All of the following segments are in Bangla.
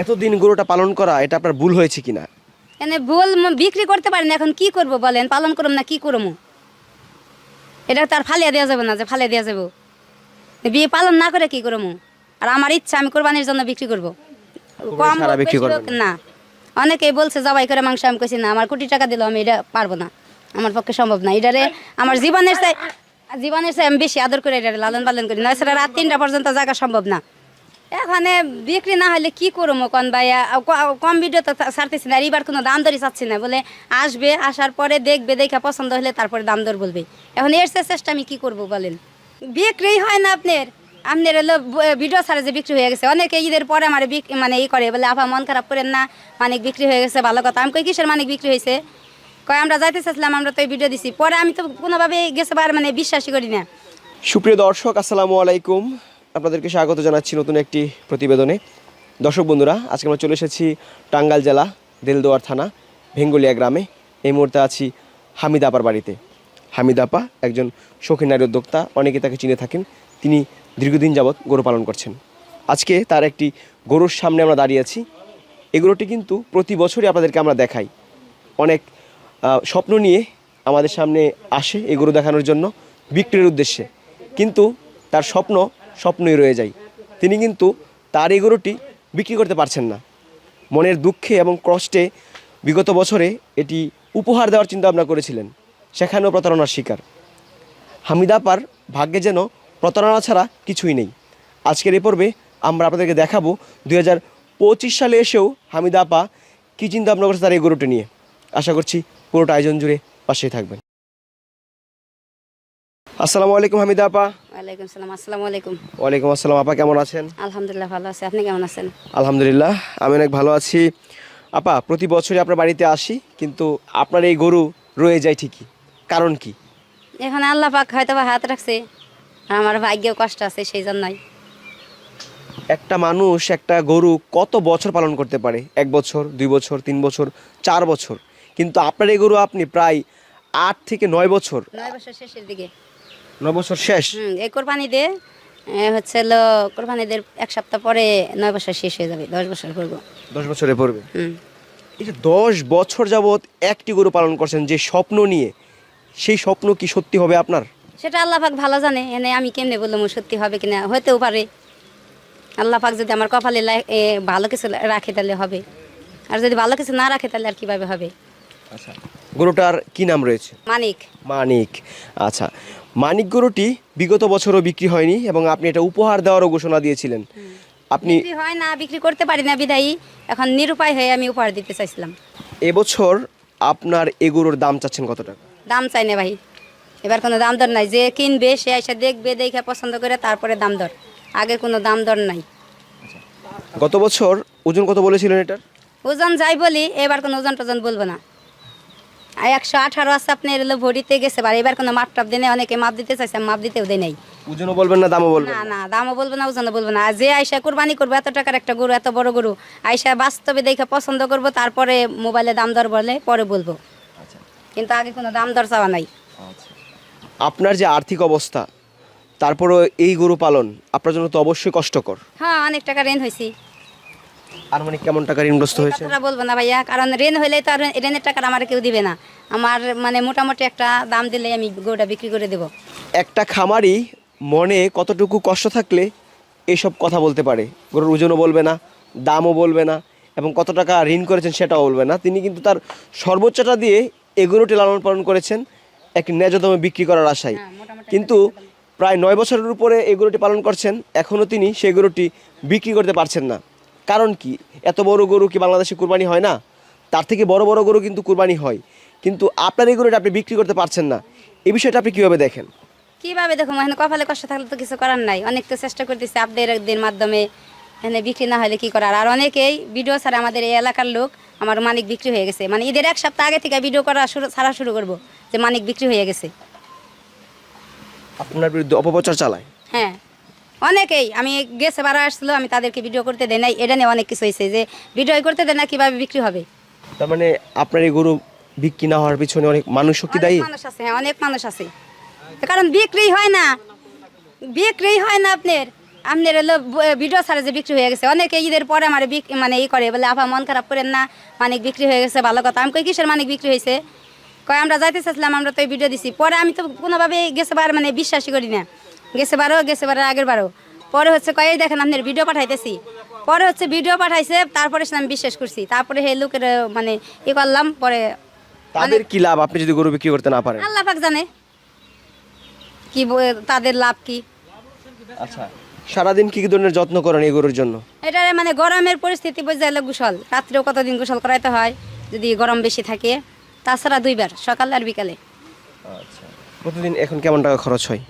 এতদিন গরুটা পালন করা এটা আপনার ভুল হয়েছে কিনা? এনে ভুল বিক্রি করতে পারি না এখন কি করব বলেন? পালন করুম না কি করব এটা তার ফালিয়া দেওয়া যাবে না যে ফালিয়া দেওয়া যাব। বিয়ে পালন না করে কি করব আর আমার ইচ্ছা আমি কোরবানির জন্য বিক্রি করব। কম বিক্রি না। অনেকেই বলছে জবাই করে মাংস আমি কইছি না আমার কোটি টাকা দিলেও আমি এটা পারব না। আমার পক্ষে সম্ভব না। এটারে আমার জীবনের চাই জীবনের চাই আমি বেশি আদর করে এটা লালন পালন করি না সেটা রাত তিনটা পর্যন্ত জায়গা সম্ভব না। এখানে বিক্রি না হলে কি করব কোন ভাইয়া কম ভিডিও তো ছাড়তেছি না এবার কোনো দাম দরই চাচ্ছি না। বলে আসবে, আসার পরে দেখবে, দেখে পছন্দ হলে তারপরে দাম দর বলবে। এখন এর চেষ্টা আমি কি করব বলেন? বিক্রি হয় না আপনার। আপনার হলো ভিডিও ছাড়ে যে বিক্রি হয়ে গেছে। অনেকে ঈদের পরে আমার মানে ই করে, বলে, আপা, মন খারাপ করেন না, মানিক বিক্রি হয়ে গেছে, ভালো কথা। আমি কই, কিসের মানিক বিক্রি হয়েছে? কয়, আমরা যাইতে চাচ্ছিলাম আমরা তো এই ভিডিও দিছি। পরে আমি তো কোনোভাবে গেছে বার মানে বিশ্বাসই করি না। সুপ্রিয় দর্শক, আসসালামু আলাইকুম। আপনাদেরকে স্বাগত জানাচ্ছি নতুন একটি প্রতিবেদনে। দর্শক বন্ধুরা, আজকে আমরা চলে এসেছি টাঙ্গাইল জেলা, দেলদোয়ার থানা, ভেঙ্গুলিয়া গ্রামে। এই মুহূর্তে আছি হামিদ আপার বাড়িতে। হামিদ আপা একজন শৌখিন নারী উদ্যোক্তা, অনেকে তাকে চিনে থাকেন। তিনি দীর্ঘদিন যাবৎ গরু পালন করছেন। আজকে তার একটি গরুর সামনে আমরা দাঁড়িয়ে আছি। এগুলোটি কিন্তু প্রতি বছরই আপনাদেরকে আমরা দেখাই। অনেক স্বপ্ন নিয়ে আমাদের সামনে আসে এই গরু দেখানোর জন্য, বিক্রির উদ্দেশ্যে। কিন্তু তার স্বপ্ন স্বপ্নই রয়ে যায়। তিনি কিন্তু তার এই গরুটি বিক্রি করতে পারছেন না। মনের দুঃখে এবং কষ্টে বিগত বছরে এটি উপহার দেওয়ার চিন্তা ভাবনা করেছিলেন। সেখানেও প্রতারণার শিকার। হামিদাপার ভাগ্যে যেন প্রতারণা ছাড়া কিছুই নেই। আজকের এই পর্বে আমরা আপনাদেরকে দেখাবো দুই হাজার পঁচিশ সালে এসেও হামিদা আপা কী চিন্তা ভাবনা করছে তার এই গরুটি নিয়ে। আশা করছি পুরোটা আয়োজন জুড়ে পাশেই থাকবেন। আসসালামু আলাইকুম হামিদা আপা। ওয়ালাইকুম সালাম আসসালামু আলাইকুম। ওয়ালাইকুম আসসালাম আপা কেমন আছেন? আলহামদুলিল্লাহ ভালো আছে আপনি কেমন আছেন? আলহামদুলিল্লাহ আমি অনেক ভালো আছি। আপা প্রতি বছরই আপনার বাড়িতে আসি কিন্তু আপনার এই গরু রয়ে যায় ঠিকই। কারণ কি? এখানে আল্লাহ পাক হয়তো বা হাত রাখছে আমার ভাগ্যেও কষ্ট আছে সেই জন্যই একটা মানুষ একটা গরু কত বছর পালন করতে পারে? এক বছর দুই বছর তিন বছর চার বছর। কিন্তু আপনার এই গরু আপনি প্রায় আট থেকে নয় বছর। নয় বছর শেষের দিকে। নয় বছর শেষ। এই কোরবানি দে এ, হচ্ছে হলো কোরবানিদের এক সপ্তাহ পরে নয় বছর শেষ হয়ে যাবে দশ বছর করব দশ বছরে পড়বে হুম। এই যে দশ বছর যাবৎ একটি গরু পালন করছেন যে স্বপ্ন নিয়ে সেই স্বপ্ন কি সত্যি হবে আপনার? সেটা আল্লাহ পাক ভালো জানে এনে আমি কেমনে বললাম সত্যি হবে কিনা হতেও পারে। আল্লাহ পাক যদি আমার কপালে ভালো কিছু রাখে তাহলে হবে। আর যদি ভালো কিছু না রাখে তাহলে আর কীভাবে হবে? আচ্ছা গরুটার কি নাম রয়েছে? মানিক। মানিক। আচ্ছা মানিক গরুটি বিগত বছরও বিক্রি হয়নি এবং আপনি এটা উপহার দেওয়ারও ঘোষণা দিয়েছিলেন। আপনি হয় না বিক্রি করতে পারি না বিদায়ী। এখন নিরুপায় হয়ে আমি উপহার দিতে চাইছিলাম। এবছর আপনার এ গরুর দাম চাচ্ছেন কত টাকা? দাম চাই না ভাই। এবার কোনো দাম দর নাই। যে কিনবে সে এসে দেখবে দেখে পছন্দ করে তারপরে দাম দর। আগে কোনো দাম দর নাই। গত বছর ওজন কত বলেছিলেন এটার? ওজন যাই বলি এবার কোনো ওজন টোজন বলব না। একশো আঠারো আছে আপনার এলো ভরিতে গেছে বা এবার কোনো মাপ টাপ দেয় অনেকে মাপ দিতে চাইছে মাপ দিতেও দেয় নাই। ওজনও বলবেন না দামও বলবেন না না? দামও বলব না ওজনও বলব না। যে আইসা কোরবানি করব এত টাকার একটা গরু এত বড় গরু বাস্তবে দেখে পছন্দ করব তারপরে মোবাইলে দাম দর বলে পরে বলব। কিন্তু আগে কোনো দাম দর চাওয়া নাই। আপনার যে আর্থিক অবস্থা তারপরও এই গরু পালন আপনার জন্য তো অবশ্যই কষ্টকর। হ্যাঁ অনেক টাকা ঋণ হয়েছি। আর মানে কেমন টাকা ঋণগ্রস্ত হয়েছে? কথাটা বলব না ভাইয়া কারণ ঋণ হলে তো আর ঋণের টাকা আমার কেউ দিবে না। আমার মানে মোটামুটি একটা দাম দিলে আমি গরুটা বিক্রি করে দেবো। একটা খামারি মনে কতটুকু কষ্ট থাকলে এসব কথা বলতে পারে? গরুর ওজনও বলবে না দামও বলবে না এবং কত টাকা ঋণ করেছেন সেটাও বলবে না। তিনি কিন্তু তার সর্বোচ্চটা দিয়ে এই গরুটি লালন পালন করেছেন এক ন্যায্য দামে বিক্রি করার আশায়। হ্যাঁ, কিন্তু প্রায় নয় বছরের উপরে এই গরুটি পালন করছেন এখনও তিনি সেই গরুটি বিক্রি করতে পারছেন না। কারণ কি? এত বড় গরু কি বাংলাদেশে কুরবানি হয় না? তার থেকে বড় বড় গরু কিন্তু কুরবানি হয়। কিন্তু আপনার এই গরুটা আপনি বিক্রি করতে পারছেন না। এই বিষয়টা আপনি কীভাবে দেখেন? কীভাবে দেখো এখানে কপালে কষ্ট থাকলে তো কিছু করার নাই। অনেক তো চেষ্টা করতেছে আপনাদের মাধ্যমে। এখানে বিক্রি না হলে কি করার? আর অনেকেই ভিডিও ছাড়া আমাদের এই এলাকার লোক আমার মানিক বিক্রি হয়ে গেছে। মানে ঈদের এক সপ্তাহ আগে থেকে ভিডিও করা শুরু ছাড়া শুরু করব যে মানিক বিক্রি হয়ে গেছে। আপনার বিরুদ্ধে অপপ্রচার চালায়? হ্যাঁ। অনেকেই আমি গেছে বারা আসছিল আমি তাদেরকে ভিডিও করতে দেয় নাই এটা নিয়ে অনেক কিছু হয়েছে যে ভিডিও করতে দেয় না কীভাবে বিক্রি হবে? তার মানে আপনার এই গরু বিক্রি না হওয়ার পিছনে অনেক মানুষ শক্তি দায়ী? মানুষ আছে হ্যাঁ অনেক মানুষ আছে। কারণ বিক্রি হয় না বিক্রি হয় না আপনার। আপনার হলো ভিডিও ছাড়ে যে বিক্রি হয়ে গেছে অনেকে ঈদের পরে আমার মানে ই করে বলে আপা মন খারাপ করেন না মানিক বিক্রি হয়ে গেছে ভালো কথা। আমি কই কিসের মানিক বিক্রি হয়েছে কয় আমরা যাইতে চাইছিলাম আমরা তো এই ভিডিও দিছি। পরে আমি তো কোনোভাবে গেছে বার মানে বিশ্বাসই করি না। গেছে বারো গেছে বারো আগের বারো। পরে হচ্ছে কয় দেখেন আপনার ভিডিও পাঠাইতেছি। পরে হচ্ছে ভিডিও পাঠাইছে তারপরে সে আমি বিশ্বাস করছি। তারপরে হে লোকের মানে ই করলাম পরে তাদের কি লাভ? আপনি যদি গরু বিক্রি করতে না পারেন। আল্লাহ পাক জানে। কি তাদের লাভ কি? আচ্ছা সারাদিন কি কি ধরনের যত্ন করেন এই গরুর জন্য? এটা মানে গরমের পরিস্থিতি বোঝা গেলে গোসল। রাত্রেও কতদিন গোসল করাইতে হয় যদি গরম বেশি থাকে। তাছাড়া দুইবার সকালে আর বিকালে। আচ্ছা প্রতিদিন এখন কেমন টাকা খরচ হয়?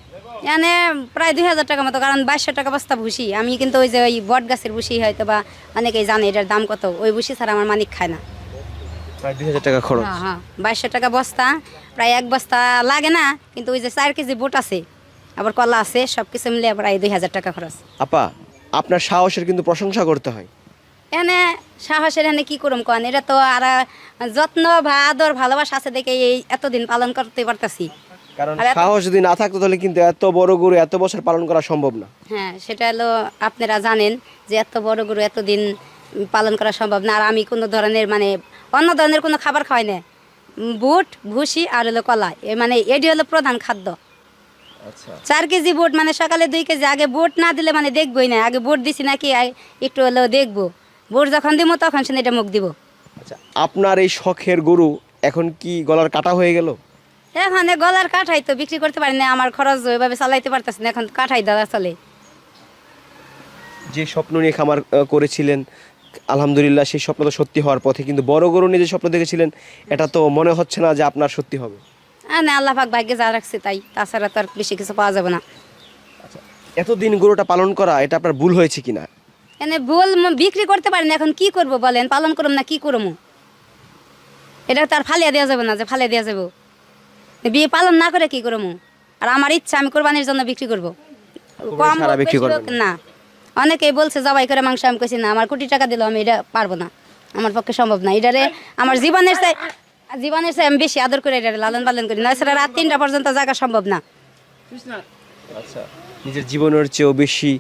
মানে প্রায় দুই হাজার টাকা মতো কারণ বাইশশো টাকা বস্তা ভুসি। আমি কিন্তু ওই যে ওই বট গাছের ভুসি হয়তো বা অনেকেই জানে এটার দাম কত ওই ভুসি ছাড়া আমার মানিক খায় না। প্রায় দুই হাজার টাকা খরচ। হ্যাঁ হ্যাঁ বাইশশো টাকা বস্তা প্রায় এক বস্তা লাগে না কিন্তু ওই যে চার কেজি বোট আছে আবার কলা আছে সব কিছু মিলে প্রায় দুই হাজার টাকা খরচ। আপা আপনার সাহসের কিন্তু প্রশংসা করতে হয়। এনে সাহসের এখানে কি করুম কন? এটা তো আর যত্ন বা আদর ভালোবাসা আছে দেখে এই এতদিন পালন করতে পারতাছি। কারণ সাহস যদি না থাকতো তাহলে কিন্তু এত বড় গরু এত বছর পালন করা সম্ভব না। হ্যাঁ সেটা হলো আপনারা জানেন যে এত বড় গরু এতদিন পালন করা সম্ভব না। আর আমি কোনো ধরনের মানে অন্য ধরনের কোনো খাবার খাওয়াই না। বুট ভুসি আর হলো কলা। এ মানে এটি হলো প্রধান খাদ্য। আচ্ছা। চার কেজি বুট মানে সকালে দুই কেজি। আগে বুট না দিলে মানে দেখবই না। আগে বুট দিছি নাকি একটু হলেও দেখব। বুট যখন দিব তখন সে এটা মুখ দিব। আচ্ছা আপনার এই শখের গরু এখন কি গলার কাটা হয়ে গেল? এখানে গলার কাঠাই তো বিক্রি করতে পারি না আমার খরচ ওইভাবে চালাইতে পারতেছি না এখন কাঠাই দাদা চলে। যে স্বপ্ন নিয়ে খামার করেছিলেন আলহামদুলিল্লাহ সেই স্বপ্ন তো সত্যি হওয়ার পথে কিন্তু বড় গরু নিয়ে যে স্বপ্ন দেখেছিলেন এটা তো মনে হচ্ছে না যে আপনার সত্যি হবে। হ্যাঁ না আল্লাহ পাক ভাগ্যে যা রাখছে তাই তাছাড়া তো আর বেশি কিছু পাওয়া যাবে না। আচ্ছা এতদিন গরুটা পালন করা এটা আপনার ভুল হয়েছে কিনা? এনে ভুল বিক্রি করতে পারি না এখন কি করব বলেন পালন করুম না কি করব এটা তার ফালিয়া দেওয়া যাবে না যে ফালিয়া দেওয়া যাবে। বিয়ে পালন না করে কি করব? আর আমার ইচ্ছা আমি কোরবানির জন্য বিক্রি করব। কম ছাড়া বিক্রি করবেন না। অনেকেই বলছে জবাই করে মাংস আমি কইছি না আমার কোটি টাকা দিলেও আমি এটা পারব না। আমার পক্ষে সম্ভব না। এটারে আমার জীবনের চাই জীবনের চাই আমি বেশি আদর করে এটা লালন পালন করি। না সেটা রাত তিনটা পর্যন্ত জায়গা সম্ভব না। আচ্ছা নিজের জীবনের চেয়েও বেশি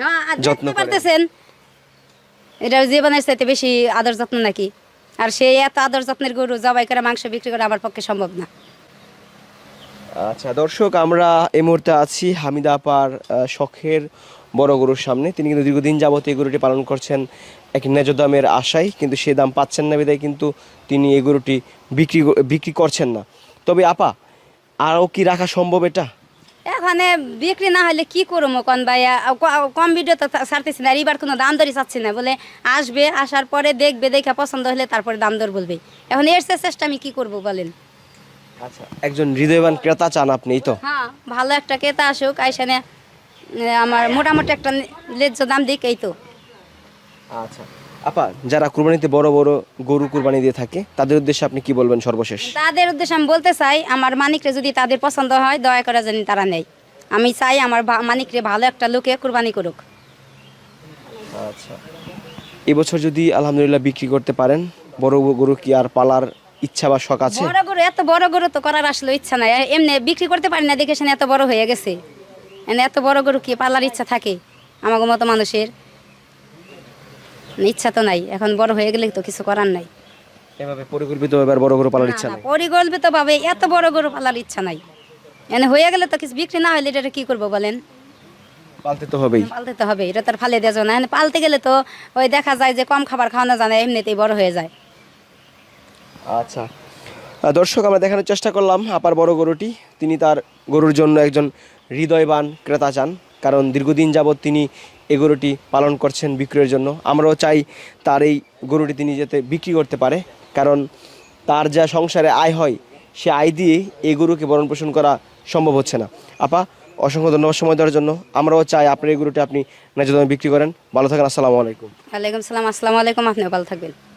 হ্যাঁ, আর যত্ন দেখতে করেন। পারতেছেন এটা জীবনের চাইতে বেশি আদর যত্ন নাকি? আর সেই এত আদর যত্নের গরু জবাই করে মাংস বিক্রি করা আমার পক্ষে সম্ভব না। আচ্ছা দর্শক, আমরা এই মুহূর্তে আছি হামিদা আপার শখের বড় গরুর সামনে। তিনি কিন্তু দীর্ঘদিন যাবত এই গরুটি পালন করছেন এক ন্যায্য দামের আশায়, কিন্তু সে দাম পাচ্ছেন না বিদায় কিন্তু তিনি এই গরুটি বিক্রি বিক্রি করছেন না। তবে আপা, আরও কি রাখা সম্ভব এটা? এখানে বিক্রি না হলে কি করব কোন ভাইয়া কম ভিডিও তো ছাড়তেছি না এবার কোনো দাম দরই চাচ্ছি না। বলে আসবে, আসার পরে দেখবে, দেখে পছন্দ হলে তারপরে দাম দর বলবে। এখন এর চেষ্টা আমি কি করব বলেন? আচ্ছা একজন হৃদয়বান ক্রেতা চান আপনি তো? হ্যাঁ ভালো একটা ক্রেতা আসুক আইসানে আমার মোটামুটি একটা লেজ্জ দাম দিক এই তো। আচ্ছা আপা যারা কুরবানিতে বড় বড় গরু কুরবানি দিয়ে থাকে তাদের উদ্দেশ্যে আপনি কি বলবেন সর্বশেষ? তাদের উদ্দেশ্যে আমি বলতে চাই আমার মানিকরে যদি তাদের পছন্দ হয় দয়া করে জানি তারা নেই আমি চাই আমার মানিকরে ভালো একটা লোকে কুরবানি করুক। আচ্ছা এবছর যদি আলহামদুলিল্লাহ বিক্রি করতে পারেন বড় গরু কি আর পালার ইচ্ছা বা শখ আছে? বড় গরু এত বড় গরু তো করার আসলে ইচ্ছা নাই। এমনি বিক্রি করতে পারি না দেখে শুনে এত বড় হয়ে গেছে। এনে এত বড় গরু কি পালার ইচ্ছা থাকে আমার মতো মানুষের? ইচ্ছা তো নাই এখন বড় হয়ে গেলে তো কিছু করার নাই। এভাবে পরিকল্পিত এবার বড় গরু পালার ইচ্ছা নেই? পরিকল্পিত ভাবে এত বড় গরু পালার ইচ্ছা নাই। এনে হয়ে গেলে তো কিছু বিক্রি না হলে এটা কি করব বলেন? পালতে তো হবেই। পালতে তো হবে এটা তার ফালে দেওয়া যাবে না। এনে পালতে গেলে তো ওই দেখা যায় যে কম খাবার খাওয়ানো যায় না এমনিতেই বড় হয়ে যায়। আচ্ছা। দর্শক, আমরা দেখানোর চেষ্টা করলাম আপার বড় গরুটি। তিনি তার গরুর জন্য একজন হৃদয়বান ক্রেতা চান, কারণ দীর্ঘদিন যাবৎ তিনি এই গরুটি পালন করছেন বিক্রয়ের জন্য। আমরাও চাই তার এই গরুটি তিনি যাতে বিক্রি করতে পারে, কারণ তার যা সংসারে আয় হয়, সে আয় দিয়ে এই গরুকে ভরণ পোষণ করা সম্ভব হচ্ছে না। আপা, অসংখ্য ধন্যবাদ সময় দেওয়ার জন্য। আমরাও চাই আপনার এই গরুটি আপনি ন্যায্য দামে বিক্রি করেন। ভালো থাকেন, আসসালামু আলাইকুম। ওয়ালাইকুম সালাম, আসসালামু আলাইকুম, আপনিও ভালো থাকবেন।